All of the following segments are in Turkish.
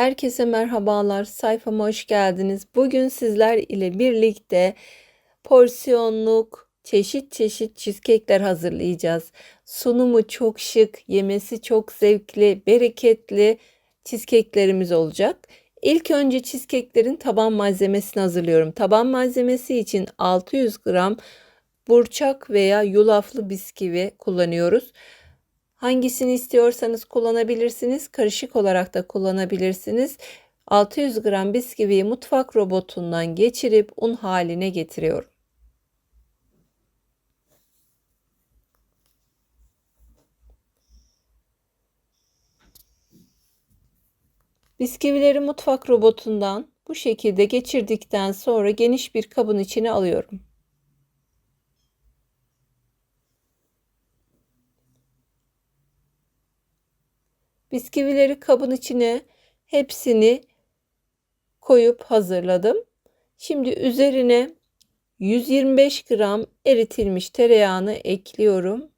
Herkese merhabalar. Sayfama hoş geldiniz. Bugün sizler ile birlikte porsiyonluk çeşit çeşit cheesecake'ler hazırlayacağız. Sunumu çok şık, yemesi çok zevkli, bereketli cheesecake'lerimiz olacak. İlk önce cheesecake'lerin taban malzemesini hazırlıyorum. Taban malzemesi için 600 gram burçak veya yulaflı bisküvi kullanıyoruz. Hangisini istiyorsanız kullanabilirsiniz. Karışık olarak da kullanabilirsiniz. 600 gram bisküviyi mutfak robotundan geçirip un haline getiriyorum. Bisküvileri mutfak robotundan bu şekilde geçirdikten sonra geniş bir kabın içine alıyorum. Bisküvileri kabın içine hepsini koyup hazırladım. Şimdi üzerine 125 gram eritilmiş tereyağını ekliyorum.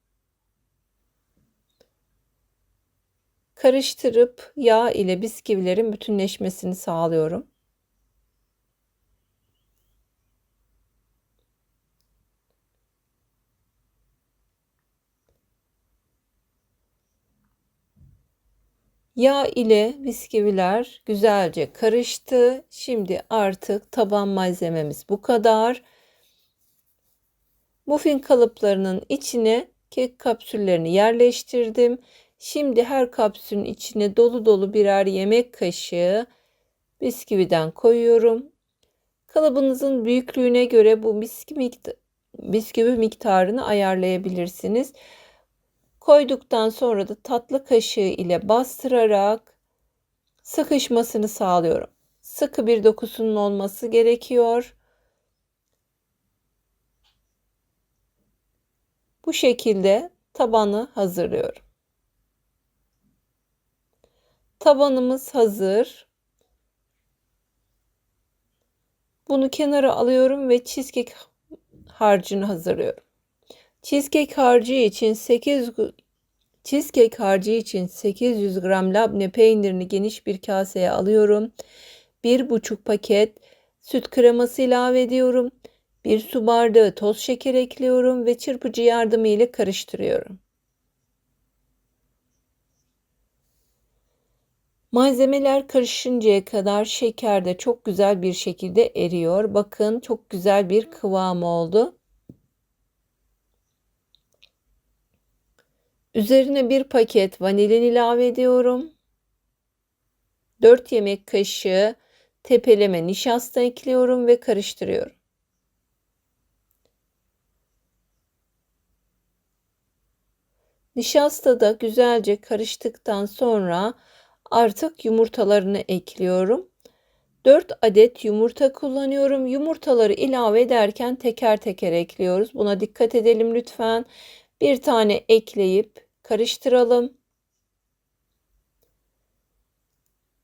Karıştırıp yağ ile bisküvilerin bütünleşmesini sağlıyorum. Yağ ile bisküviler güzelce karıştı. Şimdi artık taban malzememiz bu kadar. Muffin kalıplarının içine kek kapsüllerini yerleştirdim. Şimdi her kapsülün içine dolu dolu birer yemek kaşığı bisküviden koyuyorum. Kalıbınızın büyüklüğüne göre bu bisküvi miktarını ayarlayabilirsiniz. Koyduktan sonra da tatlı kaşığı ile bastırarak sıkışmasını sağlıyorum. Sıkı bir dokusunun olması gerekiyor. Bu şekilde tabanı hazırlıyorum. Tabanımız hazır. Bunu kenara alıyorum ve cheesecake harcını hazırlıyorum. Cheesecake harcı için 8 Cheesecake harcı için 800 gram labne peynirini geniş bir kaseye alıyorum. 1,5 paket süt kreması ilave ediyorum. 1 su bardağı toz şeker ekliyorum ve çırpıcı yardımı ile karıştırıyorum. Malzemeler karışıncaya kadar şeker de çok güzel bir şekilde eriyor. Bakın çok güzel bir kıvam oldu. Üzerine bir paket vanilin ilave ediyorum. 4 yemek kaşığı tepeleme nişasta ekliyorum ve karıştırıyorum. Nişasta da güzelce karıştıktan sonra artık yumurtalarını ekliyorum. 4 adet yumurta kullanıyorum. Yumurtaları ilave ederken teker teker ekliyoruz. Buna dikkat edelim lütfen. Bir tane ekleyip karıştıralım.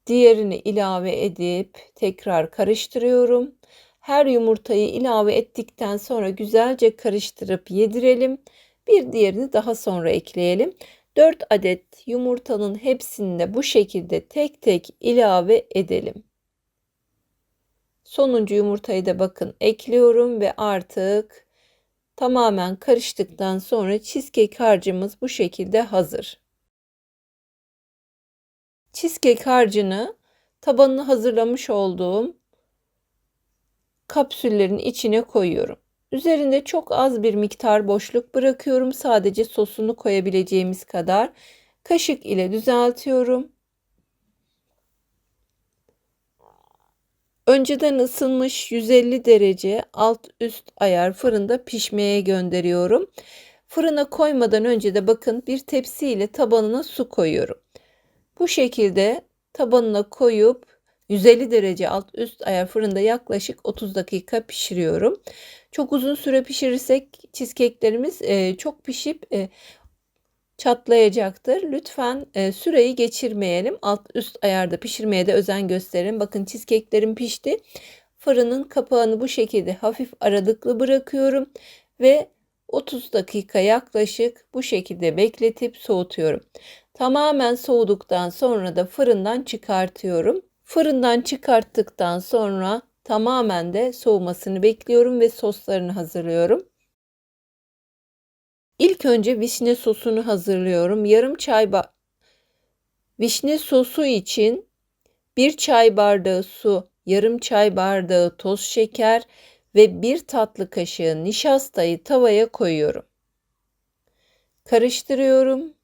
Diğerini ilave edip tekrar karıştırıyorum. Her yumurtayı ilave ettikten sonra güzelce karıştırıp yedirelim. Bir diğerini daha sonra ekleyelim. 4 adet yumurtanın hepsini de bu şekilde tek tek ilave edelim. Sonuncu yumurtayı da bakın ekliyorum ve artık Tamamen karıştıktan sonra cheesecake harcımız bu şekilde hazır. Cheesecake harcını tabanını hazırlamış olduğum kapsüllerin içine koyuyorum. Üzerinde çok az bir miktar boşluk bırakıyorum. Sadece sosunu koyabileceğimiz kadar kaşık ile düzeltiyorum. Önceden ısınmış 150 derece alt üst ayar fırında pişmeye gönderiyorum. Fırına koymadan önce de bakın bir tepsi ile tabanına su koyuyorum. Bu şekilde tabanına koyup 150 derece alt üst ayar fırında yaklaşık 30 dakika pişiriyorum. Çok uzun süre pişirirsek cheesecake'lerimiz çok pişip çatlayacaktır. Lütfen e, süreyi geçirmeyelim. Alt üst ayarda pişirmeye de özen gösterin. Bakın cheesecake'lerim pişti. Fırının kapağını bu şekilde hafif aralıklı bırakıyorum ve 30 dakika yaklaşık bu şekilde bekletip soğutuyorum. Tamamen soğuduktan sonra da fırından çıkartıyorum. Fırından çıkarttıktan sonra tamamen de soğumasını bekliyorum ve soslarını hazırlıyorum. İlk önce vişne sosunu hazırlıyorum. Yarım çay ba vişne sosu için bir çay bardağı su, yarım çay bardağı toz şeker ve bir tatlı kaşığı nişastayı tavaya koyuyorum. Karıştırıyorum.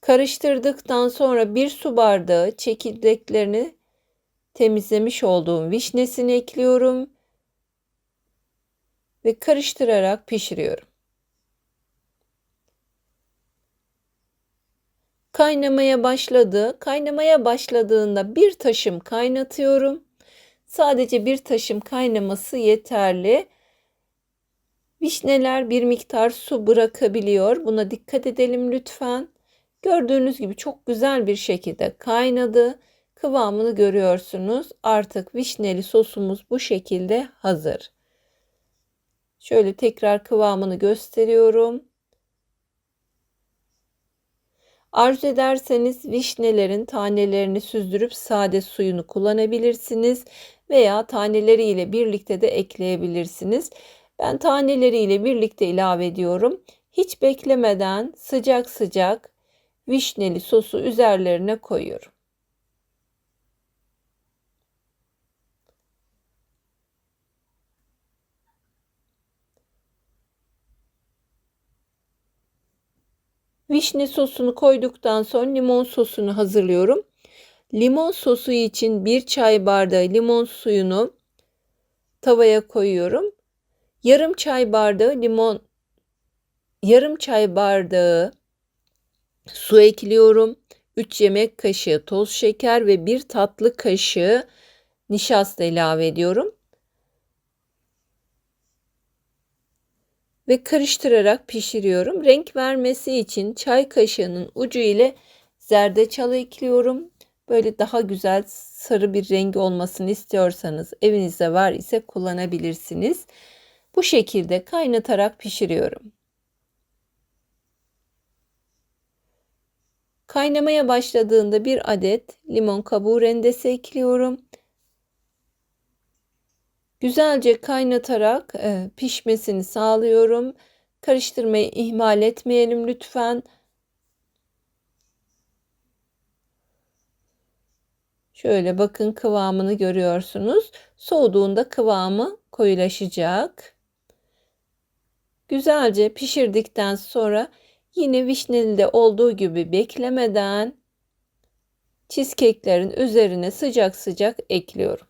Karıştırdıktan sonra bir su bardağı çekirdeklerini temizlemiş olduğum vişnesini ekliyorum ve karıştırarak pişiriyorum. Kaynamaya başladı. Kaynamaya başladığında bir taşım kaynatıyorum. Sadece bir taşım kaynaması yeterli. Vişneler bir miktar su bırakabiliyor. Buna dikkat edelim lütfen. Gördüğünüz gibi çok güzel bir şekilde kaynadı. Kıvamını görüyorsunuz. Artık vişneli sosumuz bu şekilde hazır. Şöyle tekrar kıvamını gösteriyorum. Arzu ederseniz vişnelerin tanelerini süzdürüp sade suyunu kullanabilirsiniz veya taneleriyle birlikte de ekleyebilirsiniz. Ben taneleriyle birlikte ilave ediyorum. Hiç beklemeden sıcak sıcak vişneli sosu üzerlerine koyuyorum. Vişne sosunu koyduktan sonra limon sosunu hazırlıyorum. Limon sosu için bir çay bardağı limon suyunu tavaya koyuyorum. Yarım çay bardağı limon yarım çay bardağı su ekliyorum. 3 yemek kaşığı toz şeker ve 1 tatlı kaşığı nişasta ilave ediyorum. Ve karıştırarak pişiriyorum. Renk vermesi için çay kaşığının ucu ile zerdeçal ekliyorum. Böyle daha güzel sarı bir rengi olmasını istiyorsanız evinizde var ise kullanabilirsiniz. Bu şekilde kaynatarak pişiriyorum. Kaynamaya başladığında bir adet limon kabuğu rendesi ekliyorum. Güzelce kaynatarak e, pişmesini sağlıyorum. Karıştırmayı ihmal etmeyelim lütfen. Şöyle bakın kıvamını görüyorsunuz. Soğuduğunda kıvamı koyulaşacak. Güzelce pişirdikten sonra yine vişneli olduğu gibi beklemeden cheesecake'lerin üzerine sıcak sıcak ekliyorum.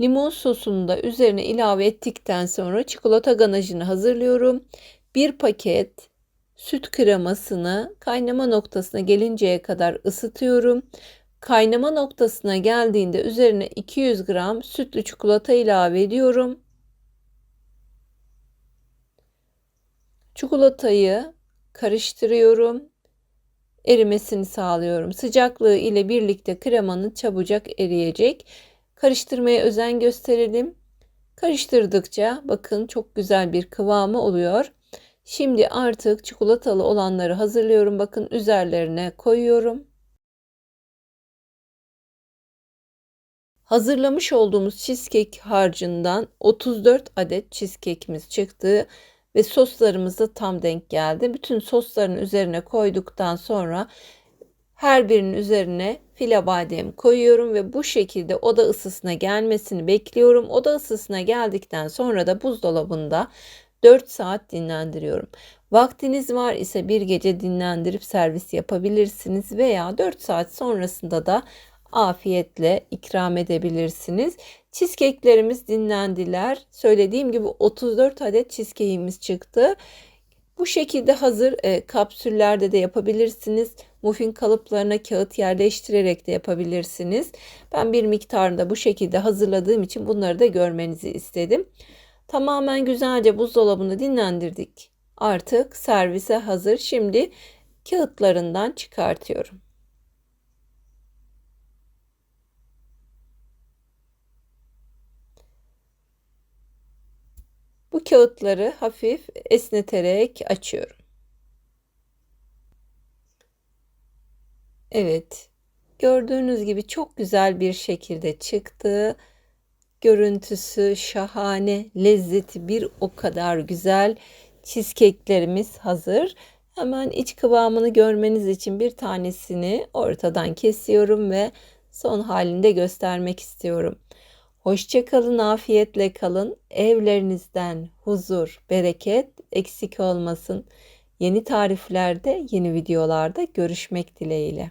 Limon sosunu da üzerine ilave ettikten sonra çikolata ganajını hazırlıyorum. Bir paket süt kremasını kaynama noktasına gelinceye kadar ısıtıyorum. Kaynama noktasına geldiğinde üzerine 200 gram sütlü çikolata ilave ediyorum. Çikolatayı karıştırıyorum. Erimesini sağlıyorum. Sıcaklığı ile birlikte kremanın çabucak eriyecek. Karıştırmaya özen gösterelim. Karıştırdıkça bakın çok güzel bir kıvamı oluyor. Şimdi artık çikolatalı olanları hazırlıyorum. Bakın üzerlerine koyuyorum. Hazırlamış olduğumuz cheesecake harcından 34 adet cheesecake'imiz çıktı ve soslarımız da tam denk geldi. Bütün sosların üzerine koyduktan sonra her birinin üzerine file badem koyuyorum ve bu şekilde oda ısısına gelmesini bekliyorum. Oda ısısına geldikten sonra da buzdolabında 4 saat dinlendiriyorum. Vaktiniz var ise bir gece dinlendirip servis yapabilirsiniz veya 4 saat sonrasında da afiyetle ikram edebilirsiniz. Cheesecake'lerimiz dinlendiler. Söylediğim gibi 34 adet cheesecake'imiz çıktı. Bu şekilde hazır e, kapsüllerde de yapabilirsiniz. Muffin kalıplarına kağıt yerleştirerek de yapabilirsiniz. Ben bir miktarında bu şekilde hazırladığım için bunları da görmenizi istedim. Tamamen güzelce buzdolabını dinlendirdik. Artık servise hazır. Şimdi kağıtlarından çıkartıyorum. Bu kağıtları hafif esneterek açıyorum. Evet. Gördüğünüz gibi çok güzel bir şekilde çıktı. Görüntüsü şahane, lezzeti bir o kadar güzel. Cheesecake'lerimiz hazır. Hemen iç kıvamını görmeniz için bir tanesini ortadan kesiyorum ve son halinde göstermek istiyorum. Hoşçakalın, afiyetle kalın. Evlerinizden huzur, bereket eksik olmasın. Yeni tariflerde, yeni videolarda görüşmek dileğiyle.